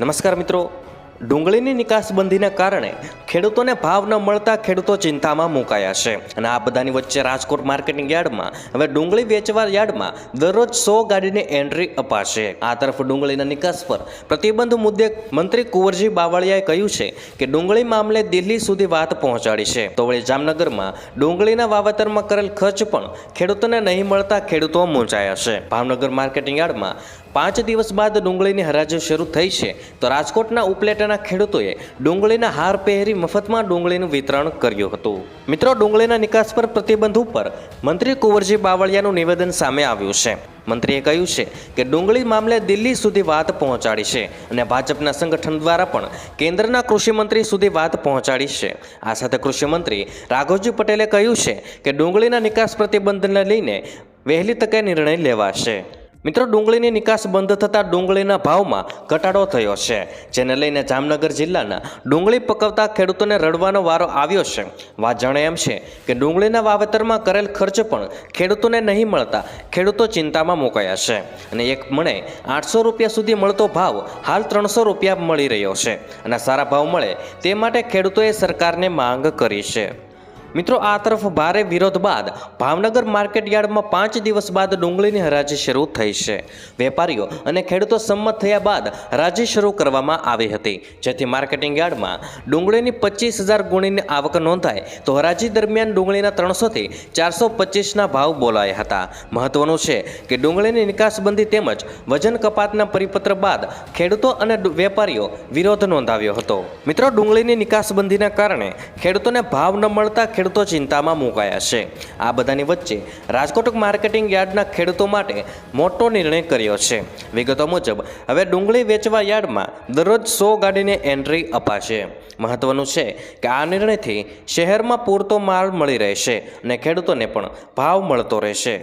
નમસ્કાર મિત્રો. ડુંગળીની નિકાસબંધીને કારણે ખેડૂતોને ભાવ ન મળતા ખેડૂતો ચિંતામાં મુકાયા છે. અને આ બધાની વચ્ચે રાજકોટ માર્કેટિંગ યાર્ડમાં, હવે ડુંગળી વેચવા યાર્ડમાં દરરોજ સો ગાડીની એન્ટ્રી અપાશે. આ તરફ ડુંગળીના નિકાસ પર પ્રતિબંધ મુદ્દે મંત્રી કુંવરજી બાવળિયાએ કહ્યું છે કે ડુંગળી મામલે દિલ્હી સુધી વાત પહોંચાડી છે. તો વળી જામનગરમાં ડુંગળીના વાવેતરમાં કરેલ ખર્ચ પણ ખેડૂતોને નહીં મળતા ખેડૂતો મૂંઝાયા છે. ભાવનગર માર્કેટિંગ યાર્ડમાં પાંચ દિવસ બાદ ડુંગળીની હરાજી શરૂ થઈ છે. તો રાજકોટના ઉપલેટાના ખેડૂતોએ ડુંગળીના હાર પહેરી મફતમાં ડુંગળીનું વિતરણ કર્યું હતું. મિત્રો, ડુંગળીના નિકાસ પર પ્રતિબંધ ઉપર મંત્રી કુંવરજી બાવળિયાનું નિવેદન સામે આવ્યું છે. મંત્રીએ કહ્યું છે કે ડુંગળી મામલે દિલ્હી સુધી વાત પહોંચાડી છે અને ભાજપના સંગઠન દ્વારા પણ કેન્દ્રના કૃષિમંત્રી સુધી વાત પહોંચાડી છે. આ સાથે કૃષિમંત્રી રાઘવજી પટેલે કહ્યું છે કે ડુંગળીના નિકાસ પ્રતિબંધને લઈને વહેલી તકે નિર્ણય લેવાશે. મિત્રો, ડુંગળીની નિકાસ બંધ થતાં ડુંગળીના ભાવમાં ઘટાડો થયો છે, જેને લઈને જામનગર જિલ્લાના ડુંગળી પકવતા ખેડૂતોને રડવાનો વારો આવ્યો છે. વાત જાણે એમ છે કે ડુંગળીના વાવેતરમાં કરેલ ખર્ચ પણ ખેડૂતોને નહીં મળતા ખેડૂતો ચિંતામાં મુકાયા છે. અને એક મણે આઠસો રૂપિયા સુધી મળતો ભાવ હાલ ત્રણસો રૂપિયા મળી રહ્યો છે. અને સારા ભાવ મળે તે માટે ખેડૂતોએ સરકારને માંગ કરી છે. મિત્રો, આ તરફ ભારે વિરોધ બાદ ભાવનગર માર્કેટ યાર્ડમાં પાંચ દિવસ બાદ ડુંગળીની હરાજી શરૂ થઈ છે. વેપારીઓ અને ખેડૂતો સંમત થયા બાદ હરાજી શરૂ કરવામાં આવી હતી. જેથી માર્કેટિંગ યાર્ડમાં ડુંગળીની પચીસ હજાર ગુણીની આવક નોંધાય તો હરાજી દરમિયાન ડુંગળીના ત્રણસોથી ચારસો પચીસના ભાવ બોલાયા હતા. મહત્વનું છે કે ડુંગળીની નિકાસબંધી તેમજ વજન કપાતના પરિપત્ર બાદ ખેડૂતો અને વેપારીઓ વિરોધ નોંધાવ્યો હતો. મિત્રો, ડુંગળીની નિકાસબંધીના કારણે ખેડૂતોને ભાવ ન મળતા ખેડૂતો ચિંતામાં મુકાયા છે. આ બધાની વચ્ચે રાજકોટ માર્કેટિંગ યાર્ડના ખેડૂતો માટે મોટો નિર્ણય કર્યો છે. વિગતો મુજબ, હવે ડુંગળી વેચવા યાર્ડમાં દરરોજ સો ગાડીને એન્ટ્રી અપાશે. મહત્વનું છે કે આ નિર્ણયથી શહેરમાં પૂરતો માલ મળી રહેશે અને ખેડૂતોને પણ ભાવ મળતો રહેશે.